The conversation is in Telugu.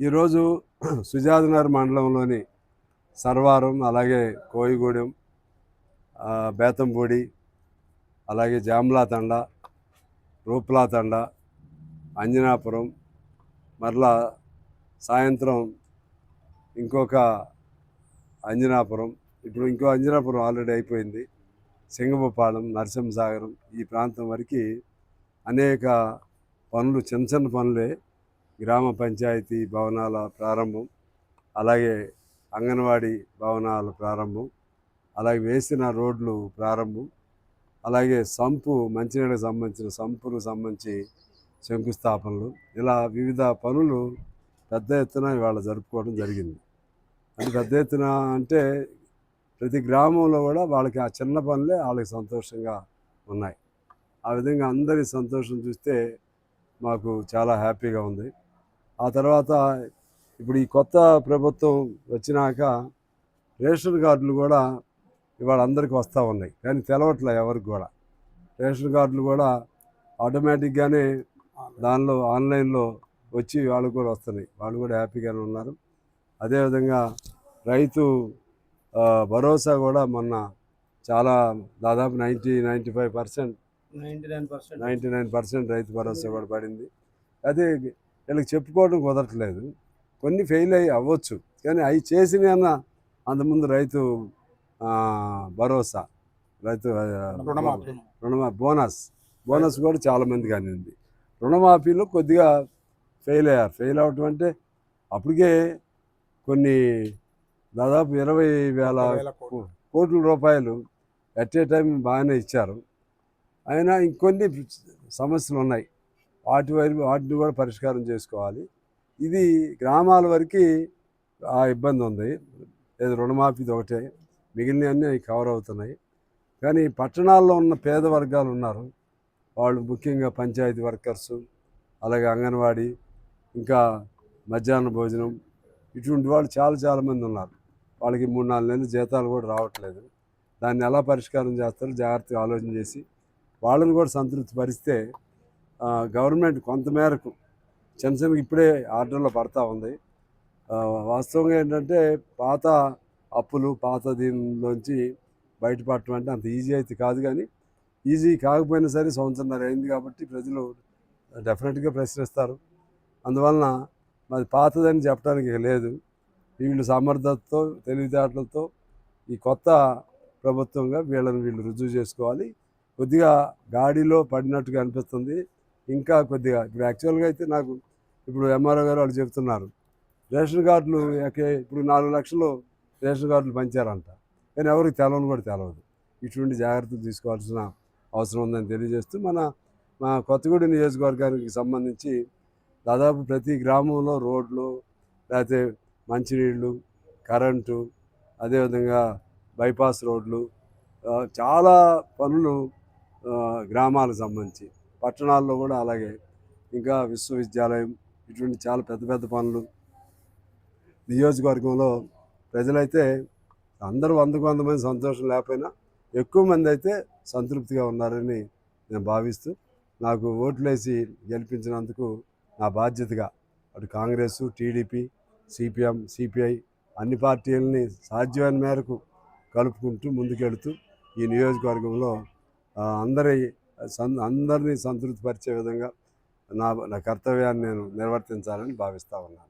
ఈరోజు సుజాతనగర్ మండలంలోని సర్వారం అలాగే కోయిగూడెం బేతంపూడి అలాగే జామ్లా తండ రూప్లా తండ అంజనాపురం మరలా సాయంత్రం ఇంకొక అంజనాపురం. ఇప్పుడు ఇంకో అంజనాపురం ఆల్రెడీ అయిపోయింది. సింగమపాలెం నరసింహసాగరం ఈ ప్రాంతం వరకు అనేక పనులు చిన్న చిన్న పనులే గ్రామ పంచాయతీ భవనాల ప్రారంభం అలాగే అంగన్వాడీ భవనాల ప్రారంభం అలాగే వేసిన రోడ్లు ప్రారంభం అలాగే సంపు మంచినీళ్ళకి సంబంధించిన సంపుకు సంబంధించి శంకుస్థాపనలు. ఇలా వివిధ పనులు పెద్ద ఎత్తున ఇవాళ జరుపుకోవడం జరిగింది. అంటే పెద్ద ఎత్తున అంటే ప్రతి గ్రామంలో కూడా వాళ్ళకి ఆ చిన్న పనులే వాళ్ళకి సంతోషంగా ఉన్నాయి. ఆ విధంగా అందరి సంతోషం చూస్తే మాకు చాలా హ్యాపీగా ఉంది. ఆ తర్వాత ఇప్పుడు ఈ కొత్త ప్రభుత్వం వచ్చినాక రేషన్ కార్డులు కూడా ఇవాళ అందరికీ వస్తూ ఉన్నాయి. కానీ తెలవట్లే ఎవరికి కూడా. రేషన్ కార్డులు కూడా ఆటోమేటిక్గానే దానిలో ఆన్లైన్లో వచ్చి వాళ్ళు కూడా వస్తున్నాయి. వాళ్ళు కూడా హ్యాపీగానే ఉన్నారు. అదేవిధంగా రైతు భరోసా కూడా మొన్న చాలా దాదాపు ninety ninety five percent ninety nine percent. Ninety nine percent Rythu Bharosa కూడా పడింది. అదే వీళ్ళకి చెప్పుకోవడం కుదరట్లేదు. కొన్ని ఫెయిల్ అయ్యి అవ్వచ్చు. కానీ అవి చేసిన అంతకుముందు రైతు భరోసా. రైతు రుణమాఫీ. రుణమా బోనస్. బోనస్ కూడా చాలా మందికి అందింది రుణమాఫీలో కొద్దిగా ఫెయిల్ అయ్యారు. ఫెయిల్ అవటం అంటే అప్పటికే కొన్ని దాదాపు ఇరవై వేల కోట్లు. రూపాయలు ఎట్ ఏ టైం బాగానే ఇచ్చారు. అయినా ఇంకొన్ని సమస్యలు ఉన్నాయి. వాటి వాటిని కూడా పరిష్కారం చేసుకోవాలి. ఇది గ్రామాల వరకు ఆ ఇబ్బంది ఉంది. ఏదో రుణమాఫీది ఒకటే. మిగిలినవన్నీ అవి కవర్ అవుతున్నాయి. కానీ పట్టణాల్లో ఉన్న పేద వర్గాలు ఉన్నారు. వాళ్ళు ముఖ్యంగా పంచాయతీ వర్కర్స్ అలాగే అంగన్వాడీ ఇంకా మధ్యాహ్న భోజనం ఇటువంటి వాళ్ళు చాలా చాలామంది ఉన్నారు. వాళ్ళకి మూడు నాలుగు నెలలు జీతాలు కూడా రావట్లేదు. దాన్ని ఎలా పరిష్కారం చేస్తారో? జాగ్రత్తగా ఆలోచన చేసి వాళ్ళని కూడా సంతృప్తి పరిస్తే గవర్నమెంట్ కొంతమేరకు చిన్న ఇప్పుడే ఆర్డర్లో పడతా ఉంది. వాస్తవంగా ఏంటంటే పాత అప్పులు పాత దీనిలోంచి బయటపడటం అంటే అంత ఈజీ అయితే కాదు కానీ ఈజీ కాకపోయినా సరే సంవత్సరంన్నర అయింది కాబట్టి ప్రజలు డెఫినెట్గా ప్రశ్నిస్తారు. అందువలన మాది పాతదని చెప్పడానికి లేదు. వీళ్ళు సమర్థతతో తెలివితేటలతో ఈ కొత్త ప్రభుత్వంగా వీళ్ళని వీళ్ళు రుజువు చేసుకోవాలి. కొద్దిగా గాడిలో పడినట్టుగా అనిపిస్తుంది. ఇంకా కొద్దిగా. ఇప్పుడు యాక్చువల్గా అయితే నాకు ఇప్పుడు ఎంఆర్ఓ గారు వాళ్ళు చెప్తున్నారు. రేషన్ కార్డులు ఇప్పుడు నాలుగు లక్షలు రేషన్ కార్డులు పంచారంట. కానీ ఎవరికి తెలవని కూడా తెలవదు. ఇటువంటి జాగ్రత్తలు తీసుకోవాల్సిన అవసరం ఉందని తెలియజేస్తూ మన మా కొత్తగూడెం నియోజకవర్గానికి సంబంధించి దాదాపు ప్రతి గ్రామంలో రోడ్లు లేకపోతే మంచినీళ్ళు కరెంటు అదేవిధంగా బైపాస్ రోడ్లు చాలా పనులు గ్రామాలకు సంబంధించి. పట్టణాల్లో కూడా అలాగే. ఇంకా విశ్వవిద్యాలయం ఇటువంటి చాలా పెద్ద పెద్ద పనులు. నియోజకవర్గంలో ప్రజలైతే అందరూ వందకు వంద మంది సంతోషం లేకపోయినా ఎక్కువ మంది అయితే సంతృప్తిగా ఉన్నారని నేను భావిస్తూ నాకు ఓట్లేసి గెలిపించినందుకు నా బాధ్యతగా అటు కాంగ్రెస్ టీడీపీ సిపిఎం సిపిఐ అన్ని పార్టీలని సాధ్యమైన మేరకు కలుపుకుంటూ ముందుకెడుతూ ఈ నియోజకవర్గంలో అందరి అందరినీ సంతృప్తిపరిచే విధంగా నా నా కర్తవ్యాన్ని నేను నిర్వర్తించాలని భావిస్తా ఉన్నాను.